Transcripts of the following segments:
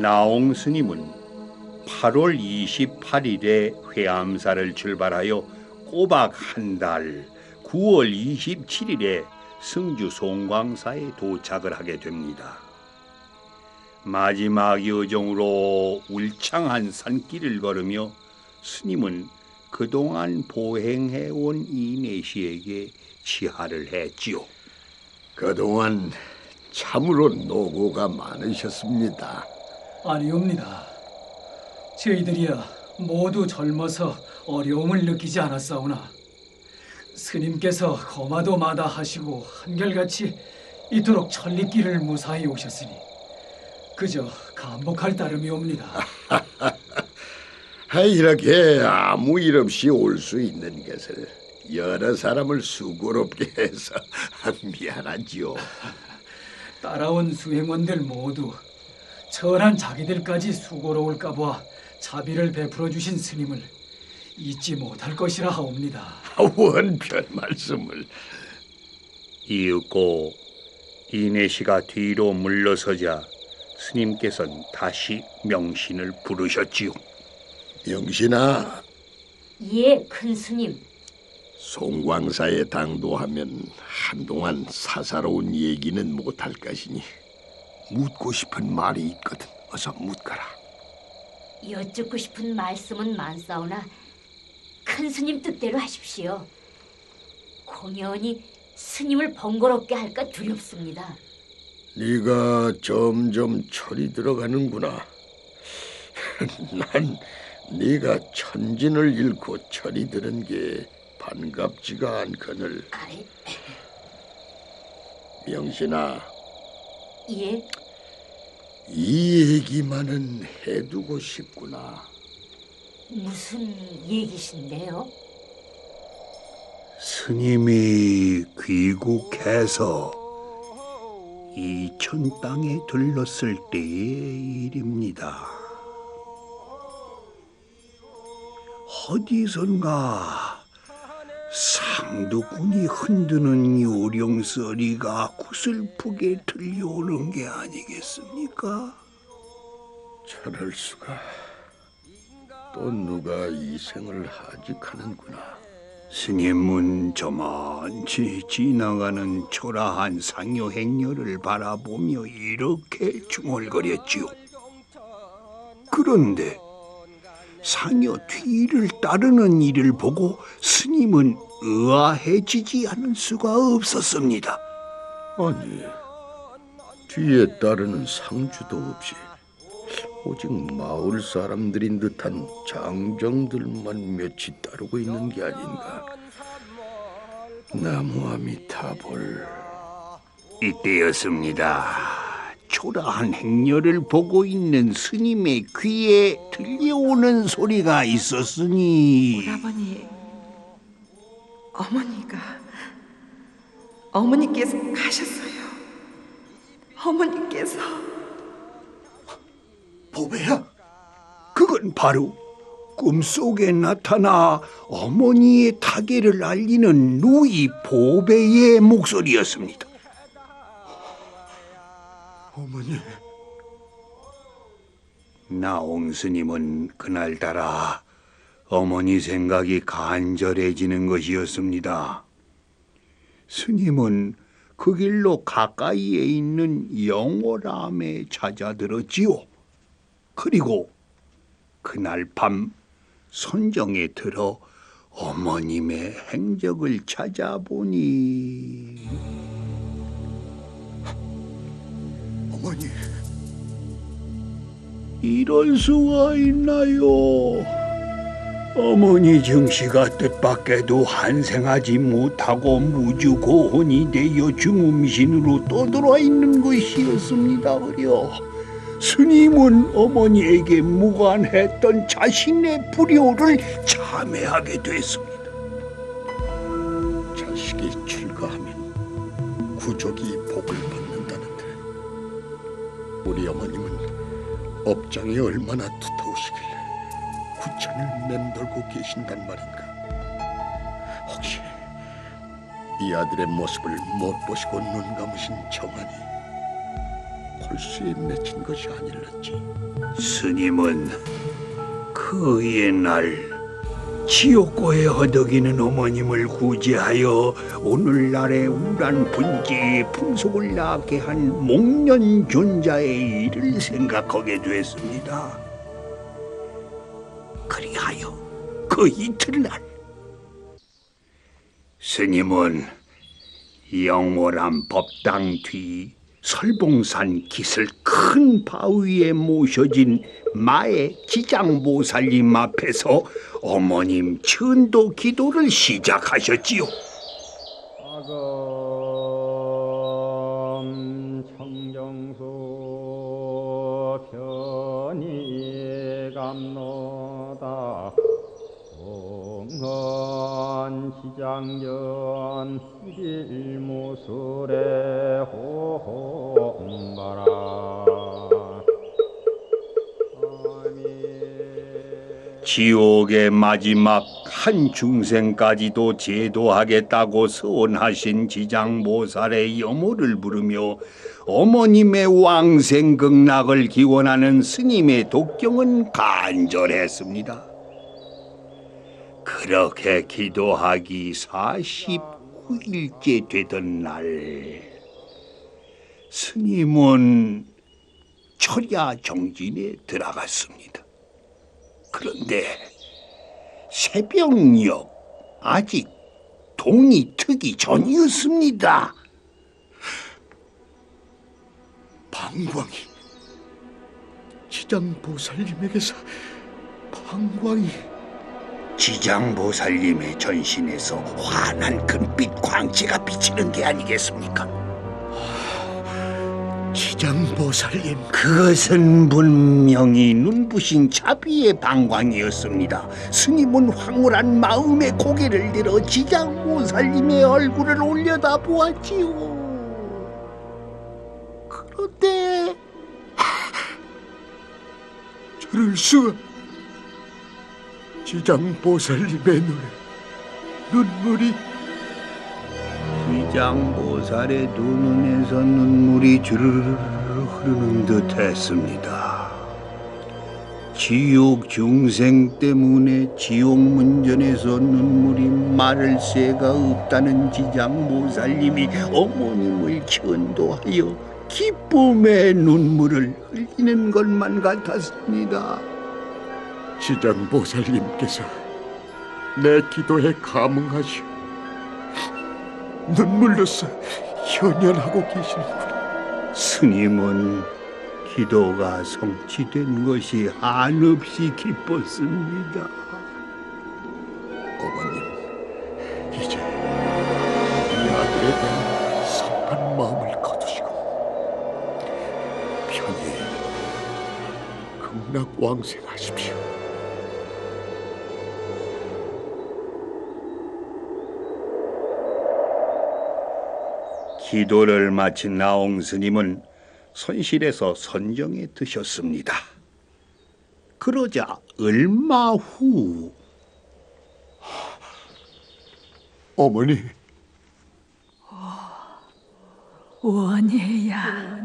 나옹 스님은 8월 28일에 회암사를 출발하여 꼬박 한 달 9월 27일에 승주 송광사에 도착을 하게 됩니다. 마지막 여정으로 울창한 산길을 걸으며 스님은 그동안 보행해온 이내시에게 치하를 했지요. 그동안 참으로 노고가 많으셨습니다. 아니옵니다. 저희들이야 모두 젊어서 어려움을 느끼지 않았사오나 스님께서 거마도 마다 하시고 한결같이 이토록 천리길을 무사히 오셨으니 그저 감복할 따름이옵니다. 아, 이렇게 아무 일 없이 올 수 있는 것을 여러 사람을 수고롭게 해서 미안하지요. 따라온 수행원들 모두 천한 자기들까지 수고로울까 보아 자비를 베풀어 주신 스님을 잊지 못할 것이라 하옵니다. 원별 말씀을 이윽고 이내시가 뒤로 물러서자 스님께서는 다시 명신을 부르셨지요. 영신아 예, 큰 스님. 송광사에 당도하면 한동안 사사로운 얘기는 못할 것이니 묻고 싶은 말이 있거든 어서 묻거라. 여쭙고 싶은 말씀은 많사오나 큰 스님 뜻대로 하십시오. 공연히 스님을 번거롭게 할까 두렵습니다. 네가 점점 철이 들어가는구나. 난 네가 천진을 잃고 철이 드는 게 반갑지가 않거늘 아이, 명신아 예, 이 얘기만은 해두고 싶구나. 무슨 얘기신데요? 스님이 귀국해서 이천 땅에 들렀을 때의 일입니다. 어디선가 상두꾼이 흔드는 요령소리가 구슬프게 들려오는 게 아니겠습니까? 저럴 수가. 또 누가 이 생을 하직하는구나. 스님은 저만치 지나가는 초라한 상여 행렬을 바라보며 이렇게 중얼거렸지요. 그런데 상여 뒤를 따르는 이를 보고 스님은 의아해지지 않을 수가 없었습니다. 아니, 뒤에 따르는 상주도 없이 오직 마을 사람들인 듯한 장정들만 몇이 따르고 있는 게 아닌가. 나무아미타볼. 이때였습니다. 초라한 행렬을 보고 있는 스님의 귀에 들려오는 소리가 있었으니 오라버니, 어머니가 어머니께서 가셨어요. 어머니께서 보배야, 그건 바로 꿈속에 나타나 어머니의 타계를 알리는 누이 보배의 목소리였습니다. 어머니, 나옹 스님은 그날따라 어머니 생각이 간절해지는 것이었습니다. 스님은 그 길로 가까이에 있는 영월암에 찾아들었지요. 그리고 그날 밤 선정에 들어 어머님의 행적을 찾아보니 어머니, 이럴 수가 있나요? 어머니 증시가 뜻밖에도 한생하지 못하고 무주고혼이 되어 중음신으로 떠들어 있는 것이었습니다. 어려 스님은 어머니에게 무관했던 자신의 불효를 참회하게 됐습니다. 자식이 출가하면 구족이 복을 받는다는데 우리 어머님은 업장이 얼마나 두터우시길래 구천을 맴돌고 계신단 말인가 혹시 이 아들의 모습을 못 보시고 눈 감으신 정안이 골수에 맺힌 것이 아닐런지. 스님은 그 옛날 지옥고에 허덕이는 어머님을 구제하여 오늘날의 우란 분지 풍속을 낳게 한 목련존자의 일을 생각하게 됐습니다. 그 이튿날 스님은 영월한 법당 뒤 설봉산 기슬 큰 바위에 모셔진 마의 지장보살님 앞에서 어머님 천도 기도를 시작하셨지요. 시장전 일무술에 홍바라 아멘 지옥의 마지막 한 중생까지도 제도하겠다고 서원하신 지장보살의 염호를 부르며 어머님의 왕생극락을 기원하는 스님의 독경은 간절했습니다. 그렇게 기도하기 49일째 되던 날 스님은 철야 정진에 들어갔습니다. 그런데 새벽녘 아직 동이 트기 전이었습니다. 방광이 지장 보살님에게서 방광이 지장보살님의 전신에서 환한 금빛 광채가 비치는 게 아니겠습니까? 지장보살님 그것은 분명히 눈부신 자비의 방광이었습니다. 스님은 황홀한 마음에 고개를 들어 지장보살님의 얼굴을 올려다 보았지요. 그런데 저럴 수가 지장보살님의 눈에 눈물이 지장보살의 두 눈에서 눈물이 주르르 흐르는 듯했습니다. 지옥 중생 때문에 지옥 문전에서 눈물이 마를 새가 없다는 지장보살님이 어머님을 견도하여 기쁨의 눈물을 흘리는 것만 같았습니다. 지장 보살님께서 내 기도에 감응하시어 눈물로써 현현하고 계시는구나. 스님은 기도가 성취된 것이 한없이 기뻤습니다. 어머님, 이제 이 아들에 대한 섭한 마음을 거두시고 편히 극락 왕생하십시오. 기도를 마친 나옹 스님은 손실에서 선정에 드셨습니다. 그러자 얼마 후 어머니, 원혜야,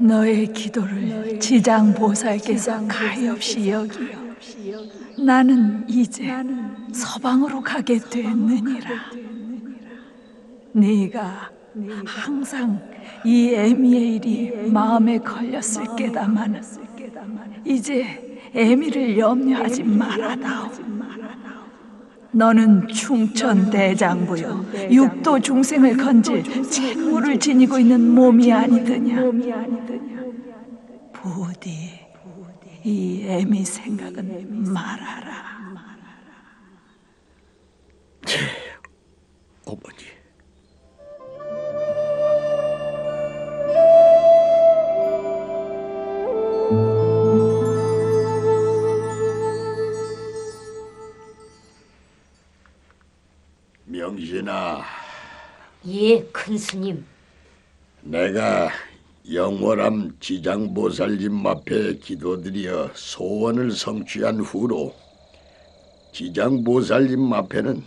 너의 기도를 지장 보살께서 가엾이 여기어 나는 이제 서방으로 가게 됐느니라. 네가 항상 이 일이 마음에 걸렸을 게다마는 이제 애미를 염려하지 말아다오. 너는 충천 대장부여 육도 중생을 건질 책무를 지니고 있는 몸이 아니더냐 부디 이 애미 생각은 말아라 명신아, 예, 큰 스님. 내가 영월암 지장보살님 앞에 기도드려 소원을 성취한 후로 지장보살님 앞에는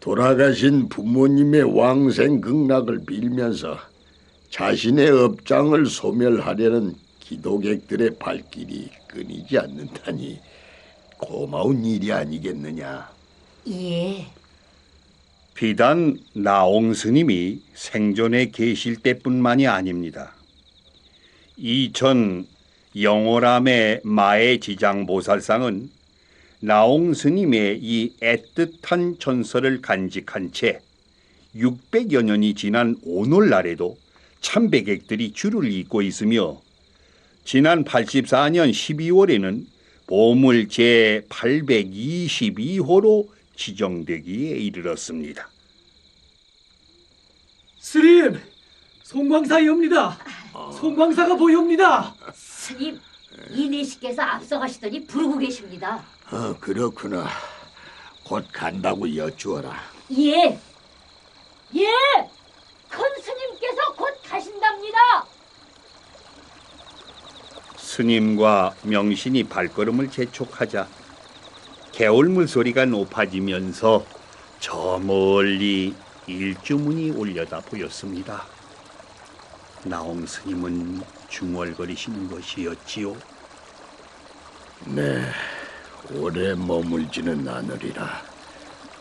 돌아가신 부모님의 왕생 극락을 빌면서 자신의 업장을 소멸하려는 기도객들의 발길이 끊이지 않는다니 고마운 일이 아니겠느냐. 예. 비단 나옹 스님이 생존에 계실 때뿐만이 아닙니다. 이전 영호람의 마의 지장 보살상은 나옹 스님의 이 애틋한 전설을 간직한 채 600여 년이 지난 오늘날에도 참배객들이 줄을 잇고 있으며 지난 84년 12월에는 보물 제 822호로 지정되기에 이르렀습니다. 스님, 송광사이옵니다. 송광사가 보이옵니다. 스님, 이내식께서 앞서가시더니 부르고 계십니다. 어, 그렇구나. 곧 간다고 여쭈어라. 예. 예! 큰 스님께서 곧 가신답니다. 스님과 명신이 발걸음을 재촉하자 개울물 소리가 높아지면서 저 멀리 일주문이 올려다 보였습니다. 나옹 스님은 중얼거리시는 것이었지요. 네, 오래 머물지는 않으리라.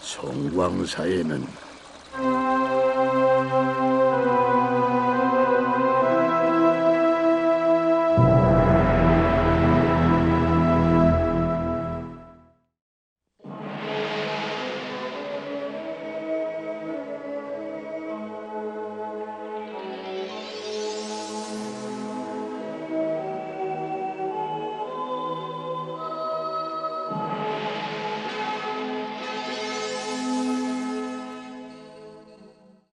송광사에는